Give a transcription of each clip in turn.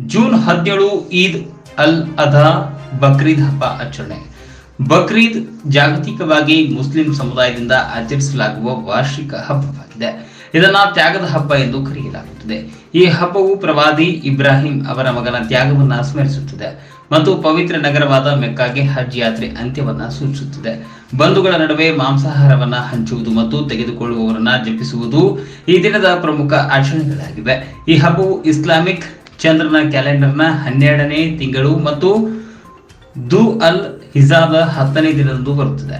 June ಹದಿನೇಳು ಈದ್ ಅಲ್ ಅಧಾ ಬಕ್ರೀದ್ ಹಬ್ಬ ಆಚರಣೆ. ಬಕ್ರೀದ್ ಜಾಗತಿಕವಾಗಿ ಮುಸ್ಲಿಂ ಸಮುದಾಯದಿಂದ ಆಚರಿಸಲಾಗುವ ವಾರ್ಷಿಕ ಹಬ್ಬವಾಗಿದೆ. ಇದನ್ನ ತ್ಯಾಗದ ಹಬ್ಬ ಎಂದು ಕರೆಯಲಾಗುತ್ತದೆ. ಈ ಹಬ್ಬವು ಪ್ರವಾದಿ ಇಬ್ರಾಹಿಂ ಅವರ ಮಗನ ತ್ಯಾಗವನ್ನ ಸ್ಮರಿಸುತ್ತದೆ ಮತ್ತು ಪವಿತ್ರ ನಗರವಾದ ಮೆಕ್ಕಾಗೆ ಹಜ್ ಯಾತ್ರೆ ಅಂತ್ಯವನ್ನ ಸೂಚಿಸುತ್ತದೆ. ಬಂಧುಗಳ ನಡುವೆ ಮಾಂಸಾಹಾರವನ್ನ ಹಂಚುವುದು ಮತ್ತು ತೆಗೆದುಕೊಳ್ಳುವವರನ್ನ ಜಪಿಸುವುದು ಈ ದಿನದ ಪ್ರಮುಖ ಆಚರಣೆಗಳಾಗಿವೆ. ಈ ಹಬ್ಬವು ಇಸ್ಲಾಮಿಕ್ ಚಂದ್ರನ ಕ್ಯಾಲೆಂಡರ್ನ ಹನ್ನೆರಡನೇ ತಿಂಗಳು ಮತ್ತು ದು ಅಲ್ ಹಿಜಾದ ಹತ್ತನೇ ದಿನದಂದು ಬರುತ್ತದೆ.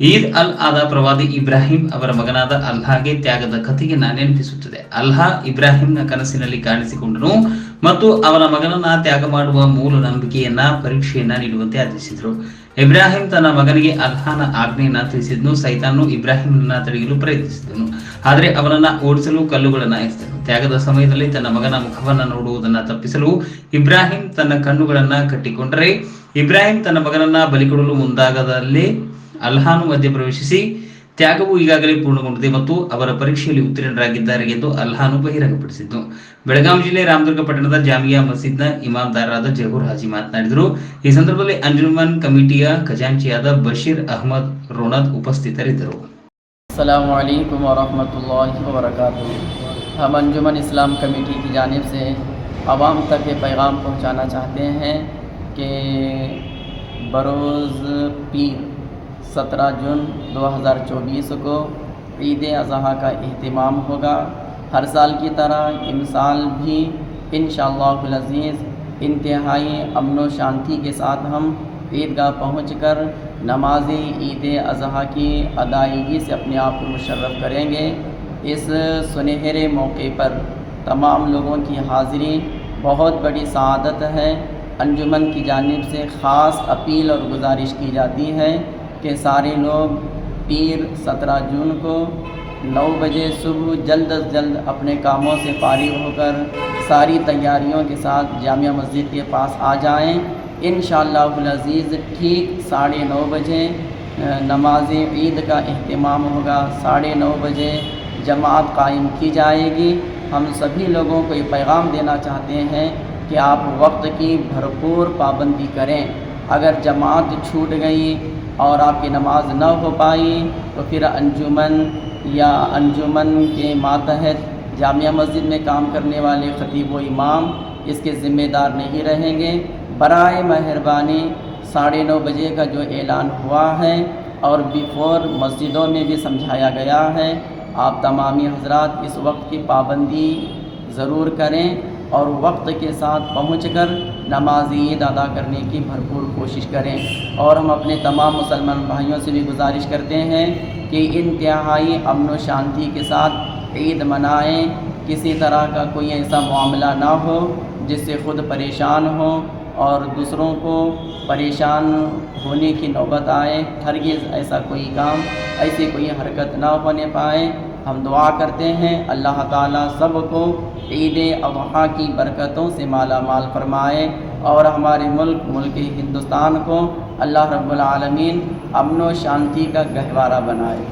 ಈದ್ ಅಲ್ ಆದ ಪ್ರವಾದಿ ಇಬ್ರಾಹಿಂ ಅವರ ಮಗನಾದ ಅಲ್ಹಾಗೆ ತ್ಯಾಗದ ಕಥೆಯನ್ನ ನೆನಪಿಸುತ್ತದೆ ಅಲ್ಹಾ ಇಬ್ರಾಹಿಂನ ಕನಸಿನಲ್ಲಿ ಕಾಣಿಸಿಕೊಂಡನು ಮತ್ತು ಅವನ ಮಗನನ್ನ ತ್ಯಾಗ ಮಾಡುವ ಮೂಲ ನಂಬಿಕೆಯನ್ನ, ಪರೀಕ್ಷೆಯನ್ನ ನೀಡುವಂತೆ ಆದೇಶಿಸಿದರು ಇಬ್ರಾಹಿಂ ತನ್ನ ಮಗನಿಗೆ ಅಲ್ಹಾನ ಆಜ್ಞೆಯನ್ನ ತಿಳಿಸಿದ್ನು. ಸೈತಾನು ಇಬ್ರಾಹಿಂನನ್ನ ತಡೆಯಲು ಪ್ರಯತ್ನಿಸಿದನು. ಆದರೆ ಅವನನ್ನ ಓಡಿಸಲು ಕಲ್ಲುಗಳನ್ನ ಎಸೆದನು ತ್ಯಾಗದ ಸಮಯದಲ್ಲಿ ತನ್ನ ಮಗನ ಮುಖವನ್ನು ನೋಡುವುದನ್ನ ತಪ್ಪಿಸಲು ಇಬ್ರಾಹಿಂ ತನ್ನ ಕಣ್ಣುಗಳನ್ನ ಕಟ್ಟಿಕೊಂಡರೆ, ಇಬ್ರಾಹಿಂ ತನ್ನ ಮಗನನ್ನ ಬಲಿಕೊಡಲು ಮುಂದಾಗದಲ್ಲಿ ಅಲ್ಹಾನು ಮಧ್ಯ ಪ್ರವೇಶಿಸಿ, ತ್ಯಾಗವು ಈಗಾಗಲೇ ಪೂರ್ಣಗೊಂಡಿದೆ ಮತ್ತು ಅವರ ಪರೀಕ್ಷೆಯಲ್ಲಿ ಉತ್ತೀರ್ಣರಾಗಿದ್ದಾರೆ ಎಂದು ಅಲ್ಹಾನು ಬಹಿರಂಗಪಡಿಸಿದ್ದು. ಬೆಳಗಾವಿ ಜಿಲ್ಲೆ ರಾಮದುರ್ಗ ಪಟ್ಟಣದ ಜಾಮಿಯಾ ಮಸೀದ್ನ ಇಮಾಮ್ದಾರರಾದ ಜಹೂರ್ ಹಾಜಿ ಮಾತನಾಡಿದರು. ಈ ಸಂದರ್ಭದಲ್ಲಿ ಅಂಜುಮನ್ ಕಮಿಟಿಯ ಖಜಾಂಚಿಯಾದ ಬಶೀರ್ ಅಹಮದ್ ರೋನದ್ ಉಪಸ್ಥಿತರಿದ್ದರು. ہم انجمن اسلام کمیٹی کی جانب سے عوام تک یہ پیغام پہنچانا چاہتے ہیں کہ بروز پیر سترہ جون دو ہزار چوبیس کو عید اضحیٰ کا اہتمام ہوگا۔ ہر سال کی طرح ان سال بھی انشاءاللہ العزیز انتہائی امن و شانتی کے ساتھ ہم عیدگاہ پہنچ کر نماز عید اضحیٰ کی ادائیگی سے اپنے آپ کو مشرف کریں گے۔ اس سنہرے موقع پر تمام لوگوں کی حاضری بہت بڑی سعادت ہے۔ انجمن کی جانب سے خاص اپیل اور گزارش کی جاتی ہے کہ سارے لوگ پیر سترہ جون کو نو بجے صبح جلد از جلد اپنے کاموں سے فارغ ہو کر ساری تیاریوں کے ساتھ جامعہ مسجد کے پاس آ جائیں۔ انشاءاللہ العزیز ٹھیک ساڑھے نو بجے نماز عید کا اہتمام ہوگا۔ ساڑھے نو بجے جماعت قائم کی جائے گی۔ ہم سبھی لوگوں کو یہ پیغام دینا چاہتے ہیں کہ آپ وقت کی بھرپور پابندی کریں۔ اگر جماعت چھوٹ گئی اور آپ کی نماز نہ ہو پائی، تو پھر انجمن یا انجمن کے ماتحت جامعہ مسجد میں کام کرنے والے خطیب و امام اس کے ذمہ دار نہیں رہیں گے۔ برائے مہربانی ساڑھے نو بجے کا جو اعلان ہوا ہے اور بیفور مسجدوں میں بھی سمجھایا گیا ہے آپ تمامی حضرات اس وقت کی پابندی ضرور کریں اور وقت کے ساتھ پہنچ کر نماز عید ادا کرنے کی بھرپور کوشش کریں۔ اور ہم اپنے تمام مسلمان بھائیوں سے بھی گزارش کرتے ہیں کہ انتہائی امن و شانتی کے ساتھ عید منائیں۔ کسی طرح کا کوئی ایسا معاملہ نہ ہو جس سے خود پریشان ہوں۔ اور دوسروں کو پریشان ہونے کی نوبت آئے، ہرگز ایسا کوئی کام، ایسی کوئی حرکت نہ ہونے پائے۔ ہم دعا کرتے ہیں، اللہ تعالیٰ سب کو عید اضحیٰ کی برکتوں سے مالا مال فرمائے اور ہمارے ملک ملک ہندوستان کو اللہ رب العالمین امن و شانتی کا گہوارہ بنائے۔